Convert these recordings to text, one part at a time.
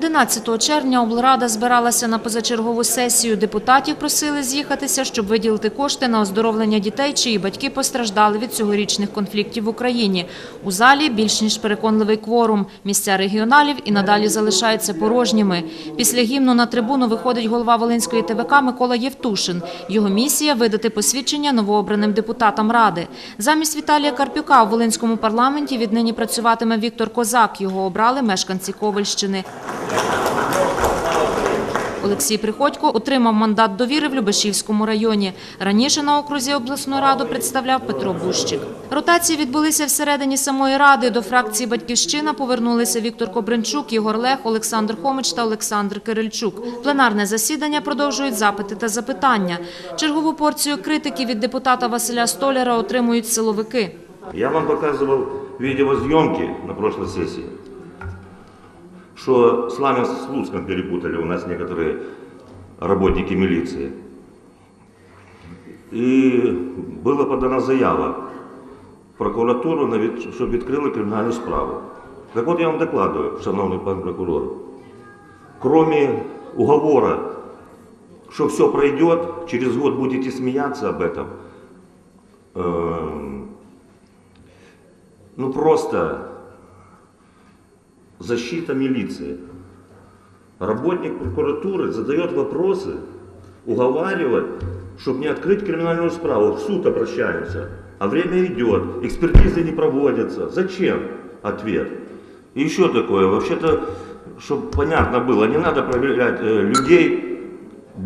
11 червня облрада збиралася на позачергову сесію. Депутатів просили з'їхатися, щоб виділити кошти на оздоровлення дітей, чиї батьки постраждали від цьогорічних конфліктів в Україні. У залі більш ніж переконливий кворум. Місця регіоналів і надалі залишаються порожніми. Після гімну на трибуну виходить голова Волинської ТВК Микола Євтушин. Його місія – видати посвідчення новообраним депутатам Ради. Замість Віталія Карпюка у Волинському парламенті віднині працюватиме Віктор Козак. Його обрали мешканці Ковальщини. Олексій Приходько отримав мандат довіри в Любешівському районі. Раніше на окрузі обласну раду представляв Петро Бущик. Ротації відбулися всередині самої ради. До фракції «Батьківщина» повернулися Віктор Кобринчук, Ігор Лех, Олександр Хомич та Олександр Кирильчук. Пленарне засідання продовжують запити та запитання. Чергову порцію критики від депутата Василя Столяра отримують силовики. Я вам показывал видеозъемки на прошлой сессии, что Славянск с Луцком перепутали у нас некоторые работники милиции. И была подана заява в прокуратуру, на від- щоб відкрили кримінальну справу. Так от я вам докладываю, шановний пан прокурор, кроме уговора, что все пройдет, через год будете смеяться об этом, эм, ну просто защита милиции. Работник прокуратуры задает вопросы, уговаривает, чтобы не открыть криминальную справу. В суд обращаемся. А время идет, экспертизы не проводятся. Зачем? Ответ. И еще такое, вообще-то, чтобы понятно было, не надо проверять э, людей,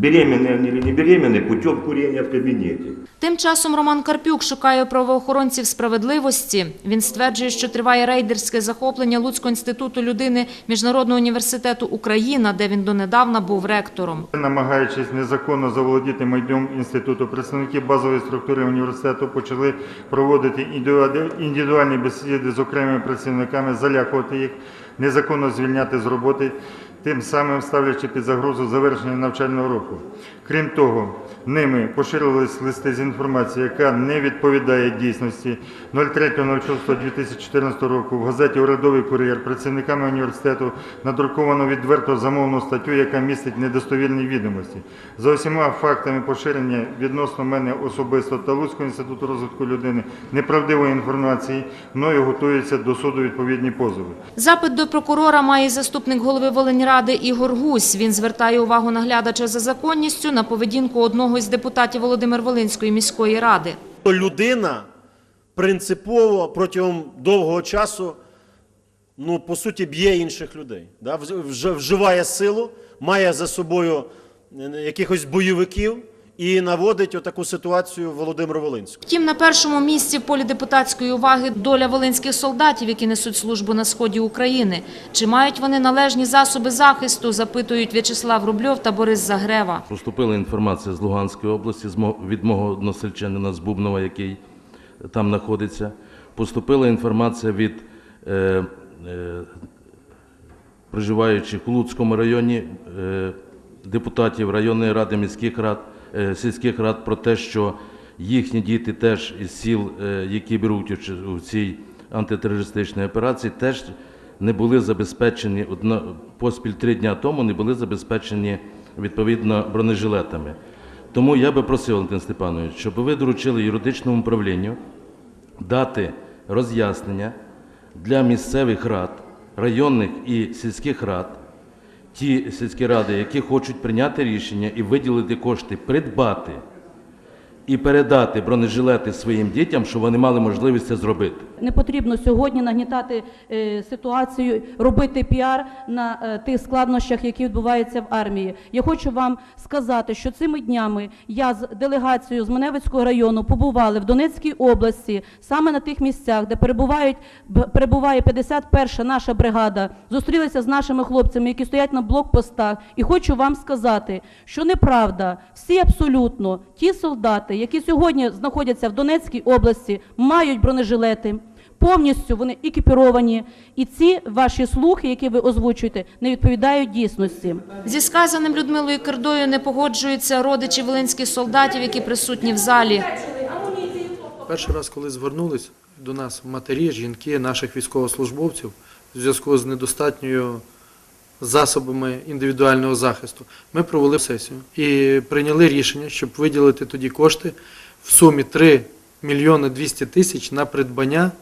беременные они или не беременные, путем курения в кабинете. Тим часом Роман Карпюк шукає правоохоронців справедливості. Він стверджує, що триває рейдерське захоплення Луцького інституту людини Міжнародного університету Україна, де він донедавна був ректором. Намагаючись незаконно заволодіти майном інституту, представники базової структури університету почали проводити індивіду- індивідуальні бесіди з окремими працівниками, залякувати їх, незаконно звільняти з роботи, тим самим ставлячи під загрозу завершення навчального року. Крім того, ними поширювались листи з інформацією, яка не відповідає дійсності 03.06.2014 року в газеті Урядовий кур'єр працівниками університету надруковано відверто замовну статтю, яка містить недостовірні відомості. За усіма фактами поширення відносно мене особисто та Луцького інституту розвитку людини неправдивої інформації, мною готуються до суду відповідні позови. Запит до прокурора має заступник голови Волиньради Ігор Гусь. Він звертає увагу наглядача за законністю на поведінку одного із депутатів Володимир Волинської міської ради. людина принципово протягом довгого часу, ну, по суті, б'є інших людей. Да? Вж- вж- Вживає силу, має за собою якихось бойовиків і наводить отаку ситуацію Володимиру Волинську. Втім, на першому місці в полі депутатської уваги доля волинських солдатів, які несуть службу на сході України. Чи мають вони належні засоби захисту, запитують В'ячеслав Рубльов та Борис Загрева. Поступила інформація з Луганської області від мого односельчанина з Бубнова, який там знаходиться. Поступила інформація від е, е, проживаючих у Луцькому районі е, депутатів районної ради міських рад, е, сільських рад про те, що їхні діти теж із сіл, е, які беруть участь у цій антитерористичній операції, теж не були забезпечені одно, поспіль три дня тому не були забезпечені відповідно бронежилетами. Тому я би просив, Валентин Степанович, щоб ви доручили юридичному управлінню дати роз'яснення для місцевих рад, районних і сільських рад, ті сільські ради, які хочуть прийняти рішення і виділити кошти, придбати і передати бронежилети своїм дітям, щоб вони мали можливість це зробити. Не потрібно сьогодні нагнітати е, ситуацію, робити піар на е, тих складнощах, які відбуваються в армії. Я хочу вам сказати, що цими днями я з делегацією з Маневицького району побували в Донецькій області, саме на тих місцях, де перебувають перебуває 51-ша наша бригада. Зустрілися з нашими хлопцями, які стоять на блокпостах. І хочу вам сказати, що неправда, всі абсолютно ті солдати, які сьогодні знаходяться в Донецькій області, мають бронежилети. Повністю вони екіпіровані, і ці ваші слухи, які ви озвучуєте, не відповідають дійсності. Зі сказаним Людмилою Кердою не погоджуються родичі волинських солдатів, які присутні в залі. Перший раз, коли звернулись до нас матері, жінки, наших військовослужбовців в зв'язку з недостатньою засобами індивідуального захисту, ми провели сесію і прийняли рішення, щоб виділити тоді кошти в сумі 3 мільйони 200 тисяч на придбання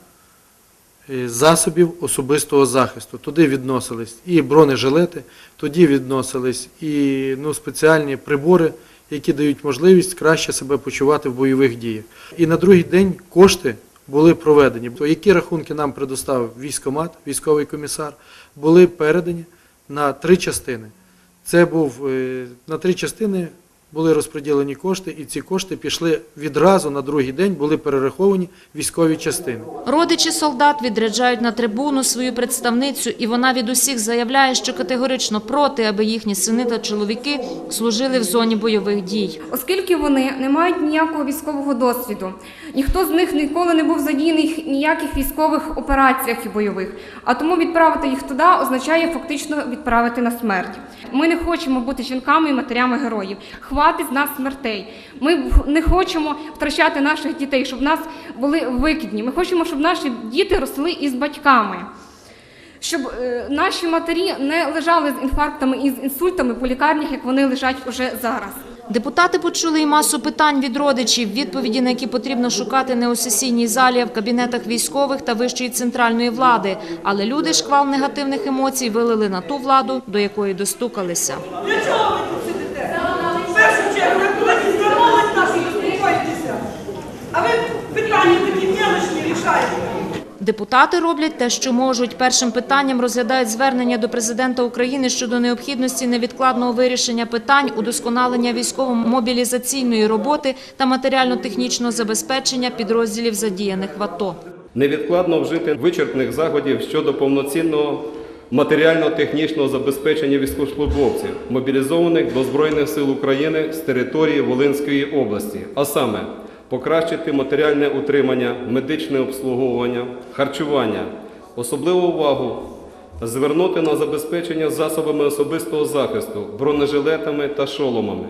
е, засобів особистого захисту. Туди відносились і бронежилети, тоді відносились і ну, спеціальні прибори, які дають можливість краще себе почувати в бойових діях. І на другий день кошти були проведені. То які рахунки нам предоставив військомат, військовий комісар, були передані на три частини. Це був е, на три частини були розподілені кошти, і ці кошти пішли відразу на другий день, були перераховані військові частини. Родичі солдат відряджають на трибуну свою представницю, і вона від усіх заявляє, що категорично проти, аби їхні сини та чоловіки служили в зоні бойових дій. оскільки вони не мають ніякого військового досвіду. Ніхто з них ніколи не був задіяний в ніяких військових операціях і бойових. А тому відправити їх туди означає фактично відправити на смерть. Ми не хочемо бути жінками і матерями героїв. Хватить з нас смертей. Ми не хочемо втрачати наших дітей, щоб нас були викидні. Ми хочемо, щоб наші діти росли із батьками. Щоб е, наші матері не лежали з інфарктами і з інсультами по лікарнях, як вони лежать уже зараз. Депутати почули і масу питань від родичів, відповіді на які потрібно шукати не у сесійній залі, а в кабінетах військових та вищої центральної влади. Але люди шквал негативних емоцій вилили на ту владу, до якої достукалися. Для чого ви тут сидите? В першу чергу, рятуйтесь, ви молодь нашу, заспокойтеся. А ви питання такі мелочні рішаєте. Депутати роблять те, що можуть. Першим питанням розглядають звернення до президента України щодо необхідності невідкладного вирішення питань удосконалення військово-мобілізаційної роботи та матеріально-технічного забезпечення підрозділів задіяних в АТО. невідкладно вжити вичерпних заходів щодо повноцінного матеріально-технічного забезпечення військовослужбовців, мобілізованих до Збройних сил України з території Волинської області, а саме покращити матеріальне утримання, медичне обслуговування, харчування, особливу увагу звернути на забезпечення засобами особистого захисту, бронежилетами та шоломами,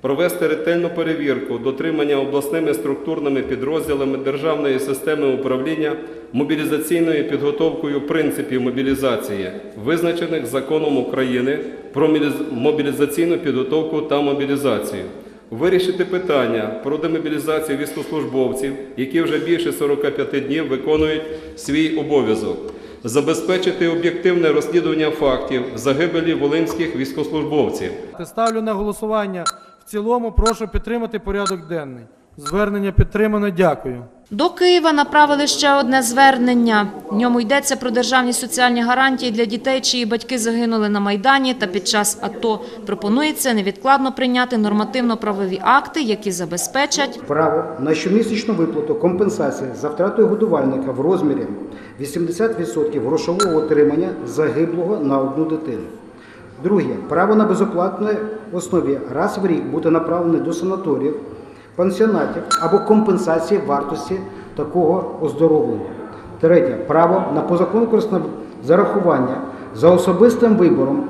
провести ретельну перевірку дотримання обласними структурними підрозділами державної системи управління мобілізаційною підготовкою принципів мобілізації, визначених законом України про мобілізаційну підготовку та мобілізацію. Вирішити питання про демобілізацію військовослужбовців, які вже більше 45 днів виконують свій обов'язок, забезпечити об'єктивне розслідування фактів загибелі волинських військовослужбовців. Ставлю на голосування в цілому. Прошу підтримати порядок денний. Звернення підтримано. Дякую. До Києва направили ще одне звернення. В ньому йдеться про державні соціальні гарантії для дітей, чиї батьки загинули на Майдані та під час АТО. Пропонується невідкладно прийняти нормативно-правові акти, які забезпечать Право на щомісячну виплату компенсації за втратою годувальника в розмірі 80% грошового отримання загиблого на одну дитину. Друге право на безоплатній основі раз в рік бути направлений до санаторіїв, пансіонатів або компенсації вартості такого оздоровлення. Третє право на позаконкурсне зарахування за особистим вибором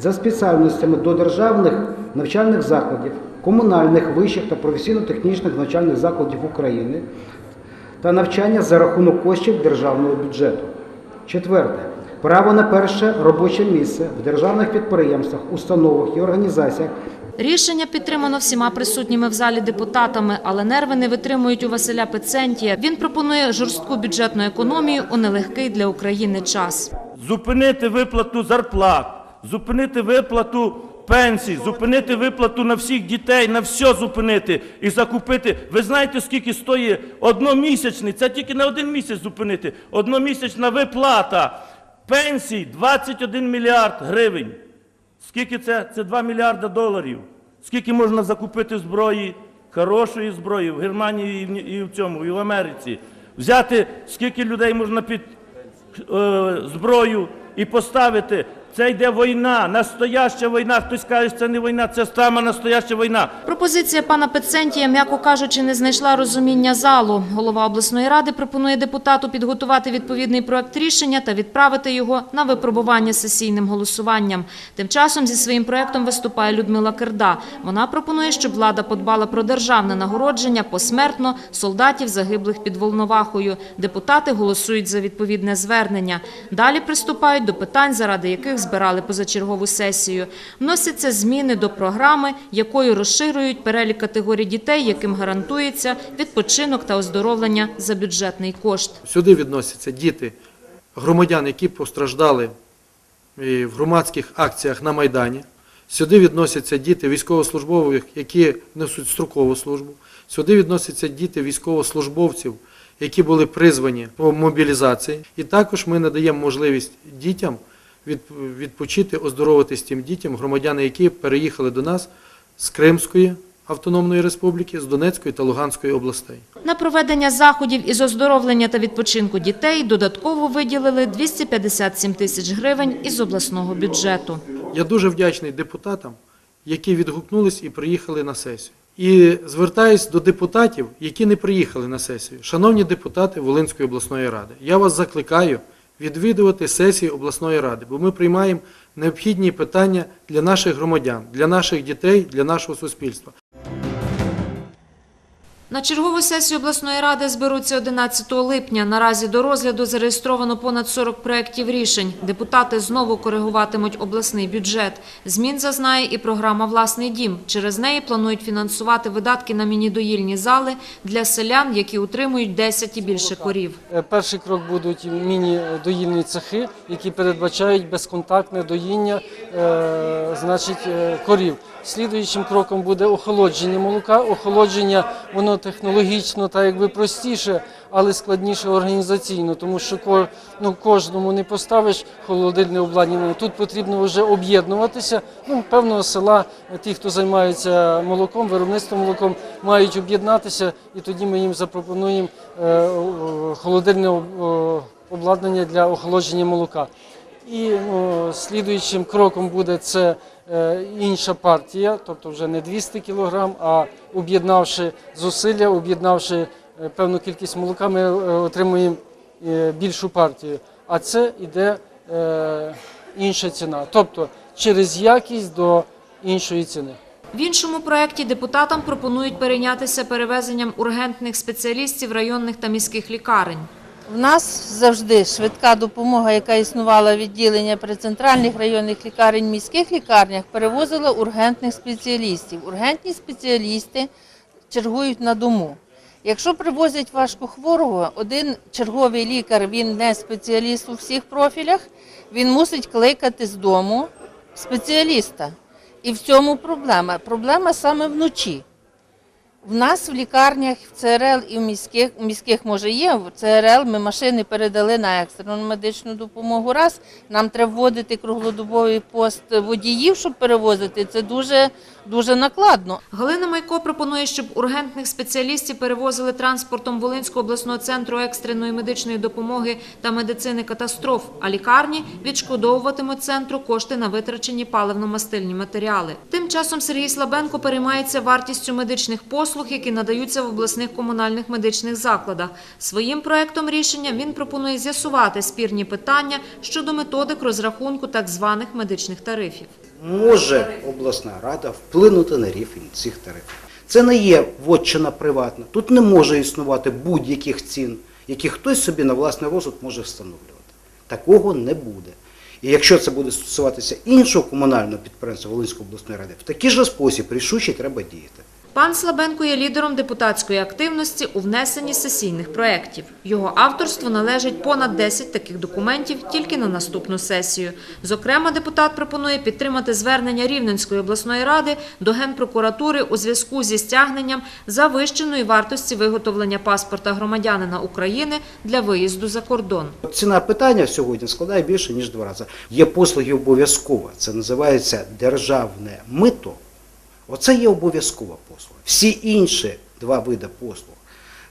за спеціальностями до державних навчальних закладів, комунальних вищих та професійно-технічних навчальних закладів України та навчання за рахунок коштів державного бюджету. Четверте. Право на перше робоче місце в державних підприємствах, установах і організаціях Рішення підтримано всіма присутніми в залі депутатами, але нерви не витримують у Василя Пецентія. Він пропонує жорстку бюджетну економію у нелегкий для України час. зупинити виплату зарплат, зупинити виплату пенсій, зупинити виплату на всіх дітей, на все зупинити і закупити. Ви знаєте, скільки стоїть одномісячний, це тільки на один місяць зупинити. Одномісячна виплата пенсій 21 мільярд гривень. Скільки це? Це 2 мільярда доларів. Скільки можна закупити зброї, хорошої зброї в Германії і в, і в цьому, і в Америці. Взяти, скільки людей можна під е, зброю і поставити. Це йде війна, настояща війна. Хтось каже, що це не війна, це сама настояща війна. Пропозиція пана Пецентія, м'яко кажучи, не знайшла розуміння залу. Голова обласної ради пропонує депутату підготувати відповідний проект рішення та відправити його на випробування сесійним голосуванням. Тим часом зі своїм проектом виступає Людмила Керда. Вона пропонує, щоб влада подбала про державне нагородження посмертно солдатів, загиблих під Волновахою. Депутати голосують за відповідне звернення. Далі приступають до питань, заради яких збирали позачергову сесію. Вносяться зміни до програми, якою розширюють перелік категорій дітей, яким гарантується відпочинок та оздоровлення за бюджетний кошт. Сюди відносяться діти громадян, які постраждали в громадських акціях на Майдані. Сюди відносяться діти військовослужбових, які несуть строкову службу. Сюди відносяться діти військовослужбовців, які були призвані по мобілізації. І також ми надаємо можливість дітям відпочити, оздоровитись тим дітям, громадяни, які переїхали до нас з Кримської автономної республіки, з Донецької та Луганської областей. На проведення заходів із оздоровлення та відпочинку дітей додатково виділили 257 тисяч гривень із обласного бюджету. Я дуже вдячний депутатам, які відгукнулись і приїхали на сесію. І звертаюсь до депутатів, які не приїхали на сесію. Шановні депутати Волинської обласної ради, я вас закликаю відвідувати сесії обласної ради, бо ми приймаємо необхідні питання для наших громадян, для наших дітей, для нашого суспільства. На чергову сесію обласної ради зберуться 11 липня. Наразі до розгляду зареєстровано понад 40 проєктів рішень. Депутати знову коригуватимуть обласний бюджет. Змін зазнає і програма «Власний дім». Через неї планують фінансувати видатки на міні-доїльні зали для селян, які утримують 10 і більше корів. Е, Перший крок будуть міні-доїльні цехи, які передбачають безконтактне доїння е, значить, е, корів. Слідуючим кроком буде охолодження молока. Охолодження воно технологічно та якби простіше, але складніше організаційно, тому що ну, кожному не поставиш холодильне обладнання. Тут потрібно вже об'єднуватися. Ну, певного села ті, хто займається молоком, виробництвом молоком, мають об'єднатися, і тоді ми їм запропонуємо е, холодильне обладнання для охолодження молока. І ну, слідуючим кроком буде це інша партія, тобто вже не 200 кг, а об'єднавши зусилля, об'єднавши е, певну кількість молока, ми е, отримуємо е, більшу партію. А це йде е, інша ціна, тобто через якість до іншої ціни. В іншому проєкті депутатам пропонують перейнятися перевезенням ургентних спеціалістів районних та міських лікарень. В нас завжди швидка допомога, яка існувала відділення при центральних районних лікарень, міських лікарнях, перевозила ургентних спеціалістів. Ургентні спеціалісти чергують на дому. Якщо привозять важкохворого, один черговий лікар, він не спеціаліст у всіх профілях, він мусить кликати з дому спеціаліста. І в цьому проблема. Проблема саме вночі. В нас в лікарнях, в ЦРЛ і в міських, в міських може є, в ЦРЛ ми машини передали на екстрену медичну допомогу. Раз нам треба вводити круглодобовий пост водіїв, щоб перевозити. Це дуже, дуже накладно. Галина Майко пропонує, щоб ургентних спеціалістів перевозили транспортом Волинського обласного центру екстреної медичної допомоги та медицини катастроф, а лікарні відшкодовуватимуть центру кошти на витрачені паливно-мастильні матеріали. Тим часом Сергій Слабенко переймається вартістю медичних послуг, які надаються в обласних комунальних медичних закладах. Своїм проектом рішення він пропонує з'ясувати спірні питання щодо методик розрахунку так званих медичних тарифів. Може обласна рада вплинути на рівень цих тарифів. Це не є вотчина приватна. Тут не може існувати будь-яких цін, які хтось собі на власний розсуд може встановлювати. Такого не буде. І якщо це буде стосуватися іншого комунального підприємства Волинської обласної ради, в такий же спосіб рішуче треба діяти. Пан Слабенко є лідером депутатської активності у внесенні сесійних проєктів. Його авторство належить понад 10 таких документів тільки на наступну сесію. Зокрема, депутат пропонує підтримати звернення Рівненської обласної ради до Генпрокуратури у зв'язку зі стягненням завищеної вартості виготовлення паспорта громадянина України для виїзду за кордон. Ціна питання сьогодні складає більше, ніж два рази. Є послуги обов'язкова, це називається державне мито. Оце є обов'язкова послуга. Всі інші два види послуг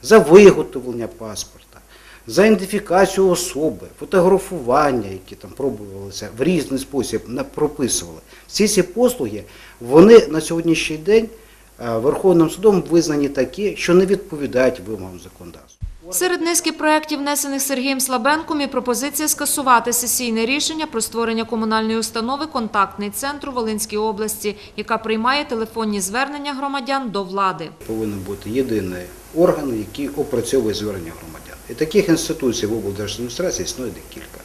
за виготовлення паспорта, за ідентифікацію особи, фотографування, які там пробувалися в різний спосіб прописували. Всі ці послуги, вони на сьогоднішній день е, Верховним судом визнані такі, що не відповідають вимогам законодавства. Серед низки проєктів, внесених Сергієм Слабенком, і пропозиція скасувати сесійне рішення про створення комунальної установи «Контактний центр» у Волинській області, яка приймає телефонні звернення громадян до влади. Повинен бути єдиний орган, який опрацьовує звернення громадян. І таких інституцій в облдержадміністрації існує декілька.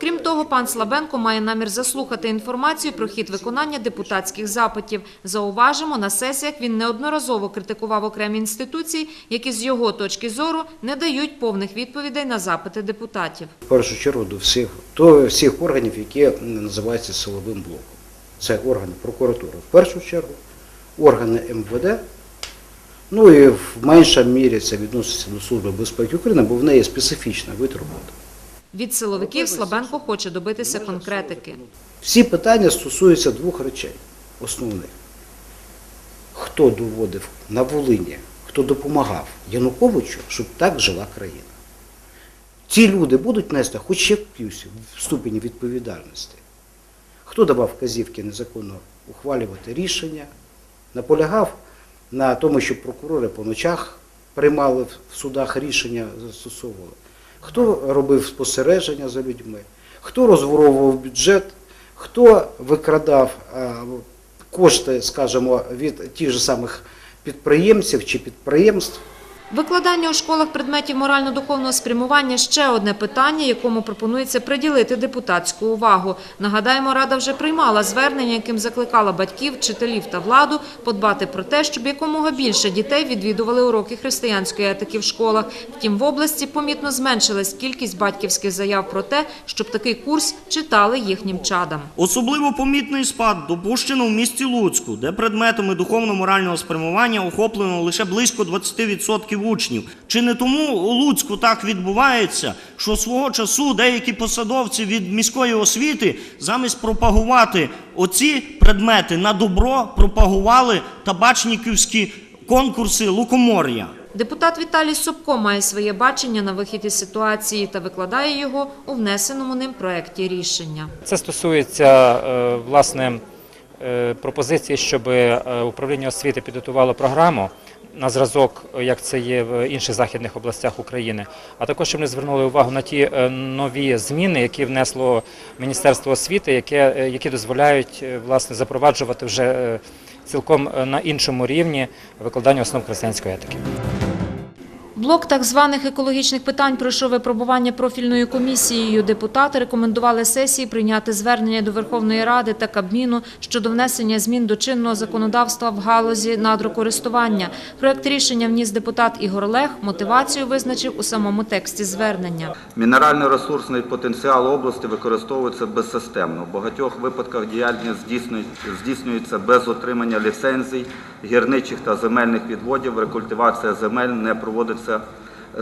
Крім того, пан Слабенко має намір заслухати інформацію про хід виконання депутатських запитів. Зауважимо, на сесіях він неодноразово критикував окремі інституції, які з його точки зору не дають повних відповідей на запити депутатів. В першу чергу до всіх, до всіх органів, які називаються силовим блоком. Це органи прокуратури в першу чергу, органи МВД, ну і в меншій мірі це відноситься до Служби безпеки України, бо в неї специфічна вид роботи. Від силовиків Слабенко хоче добитися конкретики. Всі питання стосуються двох речей основних. Хто доводив на Волині, хто допомагав Януковичу, щоб так жила країна. Ці люди будуть нести хоч якусь ступінь відповідальності. Хто давав вказівки незаконно ухвалювати рішення, наполягав на тому, щоб прокурори по ночах приймали в судах рішення, застосовували. Хто робив спостереження за людьми, хто розворовував бюджет, хто викрадав е, кошти, скажімо, від тих же самих підприємців чи підприємств. Викладання у школах предметів морально-духовного спрямування – ще одне питання, якому пропонується приділити депутатську увагу. Нагадаємо, Рада вже приймала звернення, яким закликала батьків, вчителів та владу подбати про те, щоб якомога більше дітей відвідували уроки християнської етики в школах. Втім, в області помітно зменшилась кількість батьківських заяв про те, щоб такий курс читали їхнім чадам. Особливо помітний спад допущено в місті Луцьку, де предметами духовно-морального спрямування охоплено лише близько 20% учнів. Чи не тому у Луцьку так відбувається, що свого часу деякі посадовці від міської освіти замість пропагувати оці предмети на добро пропагували табачниківські конкурси лукомор'я? Депутат Віталій Собко має своє бачення на вихід із ситуації та викладає його у внесеному ним проекті рішення. Це стосується е, власне е, пропозиції, щоб е, управління освіти підготувало програму на зразок, як це є в інших західних областях України, а також щоб ми звернули увагу на ті е, нові зміни, які внесло Міністерство освіти, яке, е, які дозволяють е, власне запроваджувати вже цілком на іншому рівні викладання основ християнської етики. Блок так званих екологічних питань пройшов випробування профільною комісією. Депутати рекомендували сесії прийняти звернення до Верховної Ради та Кабміну щодо внесення змін до чинного законодавства в галузі надрокористування. Проект рішення вніс депутат Ігор Лех. Мотивацію визначив у самому тексті звернення. Мінерально-ресурсний потенціал області використовується безсистемно. В багатьох випадках діяльність здійснюється без отримання ліцензій, гірничих та земельних відводів, рекультивація земель не проводиться, все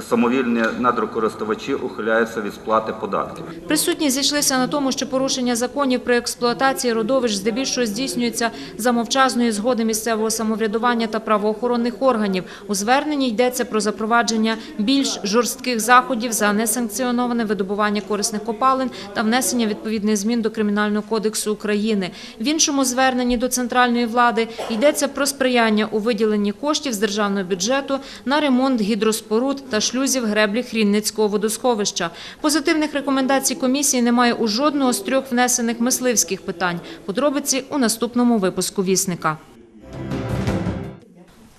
самовільні надрокористувачі ухиляються від сплати податків. Присутні зійшлися на тому, що порушення законів при експлуатації родовищ здебільшого здійснюється за мовчазної згоди місцевого самоврядування та правоохоронних органів. У зверненні йдеться про запровадження більш жорстких заходів за несанкціоноване видобування корисних копалин та внесення відповідних змін до Кримінального кодексу України. В іншому зверненні до центральної влади йдеться про сприяння у виділенні коштів з державного бюджету на ремонт гідроспоруд та шлюзів греблі Хрінницького водосховища. Позитивних рекомендацій комісії немає у жодного з трьох внесених мисливських питань. Подробиці у наступному випуску «Вісника».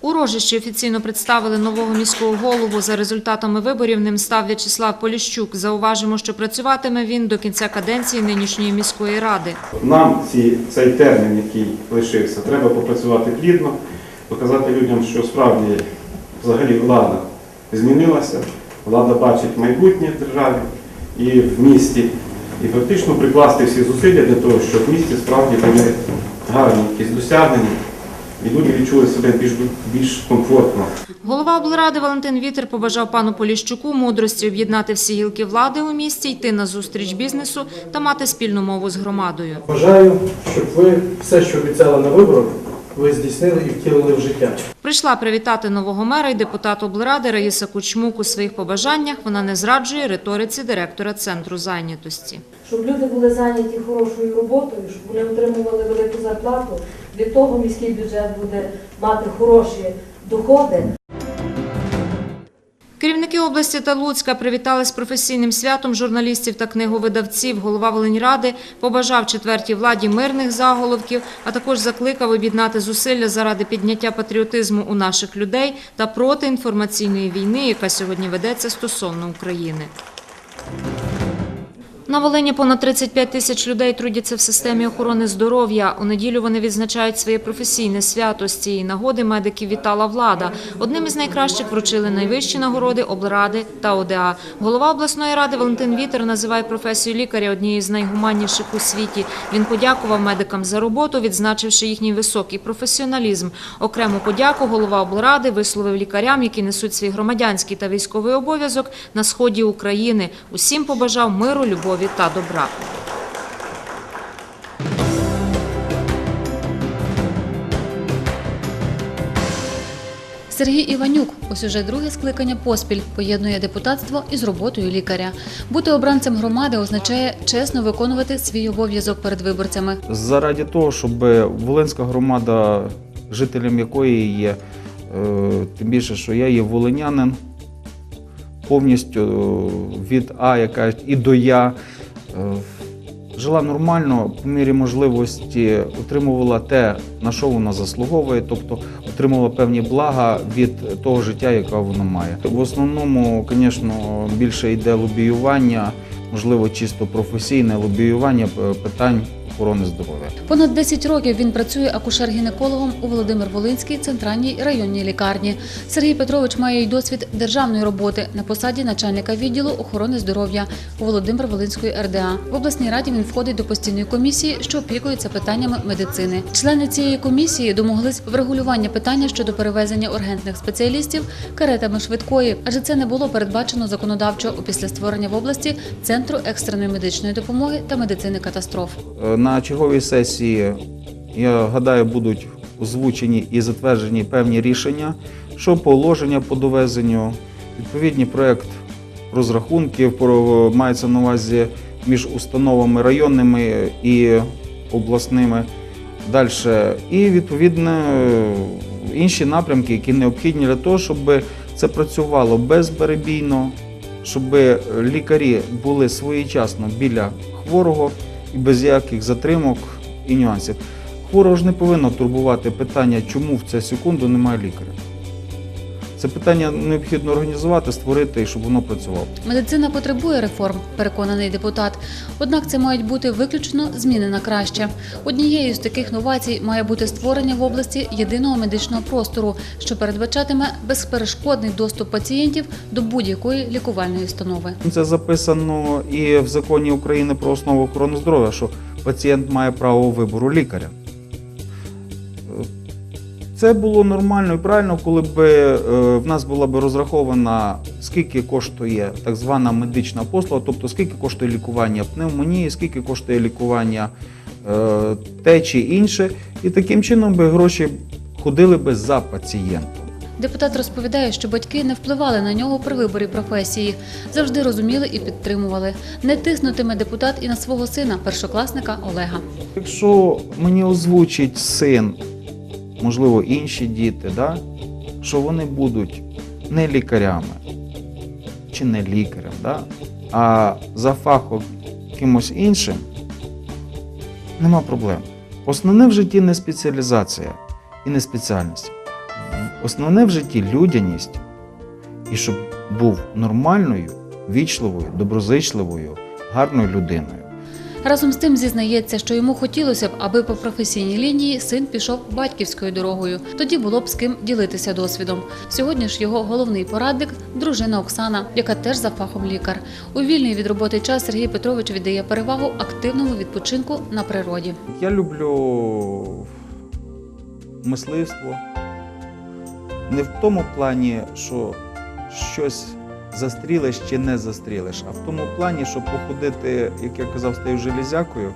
У Рожищі офіційно представили нового міського голову. За результатами виборів ним став В'ячеслав Поліщук. Зауважимо, що працюватиме він до кінця каденції нинішньої міської ради. Нам ці, цей термін, який лишився, треба попрацювати плідно, показати людям, що справді взагалі влада змінилася, влада бачить майбутнє в державі і в місті, і фактично прикласти всі зусилля для того, щоб в місті справді були гарні якісь досягнення, і люди відчули себе більш, більш комфортно. Голова облради Валентин Вітер побажав пану Поліщуку мудрості об'єднати всі гілки влади у місті, йти на зустріч бізнесу та мати спільну мову з громадою. Бажаю, щоб ви все, що обіцяли на виборах, ви здійснили і втілили в життя. Прийшла привітати нового мера й депутат облради Раїса Кучмук у своїх побажаннях. Вона не зраджує риториці директора центру зайнятості. щоб люди були зайняті хорошою роботою, щоб вони отримували велику зарплату. Від того міський бюджет буде мати хороші доходи. Області та Луцька привітали з професійним святом журналістів та книговидавців. Голова Волиньради побажав четвертій владі мирних заголовків, а також закликав об'єднати зусилля заради підняття патріотизму у наших людей та проти інформаційної війни, яка сьогодні ведеться стосовно України. На Волині понад 35 тисяч людей трудяться в системі охорони здоров'я. У неділю вони відзначають своє професійне свято. З цієї нагоди медиків вітала влада. Одним із найкращих вручили найвищі нагороди облради та ОДА. Голова обласної ради Валентин Вітер називає професію лікаря однією з найгуманніших у світі. Він подякував медикам за роботу, відзначивши їхній високий професіоналізм. Окрему подяку голова облради висловив лікарям, які несуть свій громадянський та військовий обов'язок на сході України. Усім побажав миру, любові та добра. Сергій Іванюк ось уже друге скликання поспіль поєднує депутатство із роботою лікаря. Бути обранцем громади означає чесно виконувати свій обов'язок перед виборцями. Заради того, щоб Волинська громада, жителем якої є, е, тим більше, що я є волинянин, повністю е, від А, яка і до Я, е, жила нормально, по мірі можливості отримувала те, на що вона заслуговує, тобто отримувала певні блага від того життя, яке вона має. В основному, звісно, більше йде лобіювання, можливо, чисто професійне лобіювання питань охорони здоров'я. Понад 10 років він працює акушер-гінекологом у Володимир-Волинській центральній районній лікарні. Сергій Петрович має й досвід державної роботи на посаді начальника відділу охорони здоров'я у Володимир-Волинської РДА. В обласній раді він входить до постійної комісії, що опікується питаннями медицини. Члени цієї комісії домоглись врегулювання питання щодо перевезення ургентних спеціалістів каретами швидкої, адже це не було передбачено законодавчо після створення в області центру екстреної медичної допомоги та медицини катастроф. На черговій сесії, я гадаю, будуть озвучені і затверджені певні рішення, що положення по довезенню, відповідний проєкт розрахунків мається на увазі між установами районними і обласними. Далі. І відповідно інші напрямки, які необхідні для того, щоб це працювало безперебійно, щоб лікарі були своєчасно біля хворого і без яких затримок і нюансів. Хворого ж не повинно турбувати питання, чому в цю секунду немає лікаря. Це питання необхідно організувати, створити і щоб воно працювало. Медицина потребує реформ, переконаний депутат. Однак це мають бути виключно зміни на краще. Однією з таких новацій має бути створення в області єдиного медичного простору, що передбачатиме безперешкодний доступ пацієнтів до будь-якої лікувальної установи. Це записано і в законі України про основу охорони здоров'я, що пацієнт має право вибору лікаря. Це було нормально і правильно, коли б е, в нас була б розрахована, скільки коштує так звана медична послуга, тобто скільки коштує лікування пневмонії, скільки коштує лікування е, те чи інше, і таким чином би гроші ходили би за пацієнтом. Депутат розповідає, що батьки не впливали на нього при виборі професії, завжди розуміли і підтримували. Не тиснутиме депутат і на свого сина, першокласника Олега. Якщо мені озвучить син, можливо, інші діти, да, що вони будуть не лікарями чи не лікарем, да, а за фахом кимось іншим, нема проблем. Основне в житті не спеціалізація і не спеціальність. Основне в житті людяність і щоб був нормальною, вічливою, доброзичливою, гарною людиною. Разом з тим зізнається, що йому хотілося б, аби по професійній лінії син пішов батьківською дорогою. Тоді було б з ким ділитися досвідом. Сьогодні ж його головний порадник дружина Оксана, яка теж за фахом лікар. У вільний від роботи час Сергій Петрович віддає перевагу активному відпочинку на природі. Я люблю мисливство. Не в тому плані, що щось застрілиш чи не застрілиш, а в тому плані, щоб походити, як я казав, з тією железякою,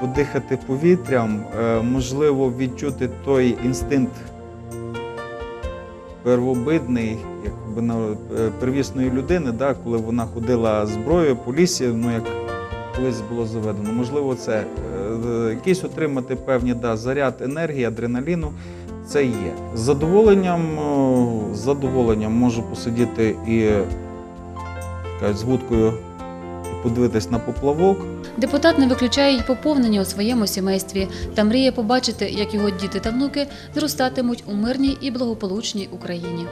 подихати повітрям, е, можливо, відчути той інстинкт первобидний, якби на е, первісної людини, да, коли вона ходила зброєю по лісі, ну як колись було заведено. Можливо, це е, якийсь отримати певні да, заряд енергії, адреналіну. Це є. З задоволенням, з задоволенням можу посидіти і кажуть, з вудкою подивитись на поплавок. Депутат не виключає й поповнення у своєму сімействі та мріє побачити, як його діти та внуки зростатимуть у мирній і благополучній Україні.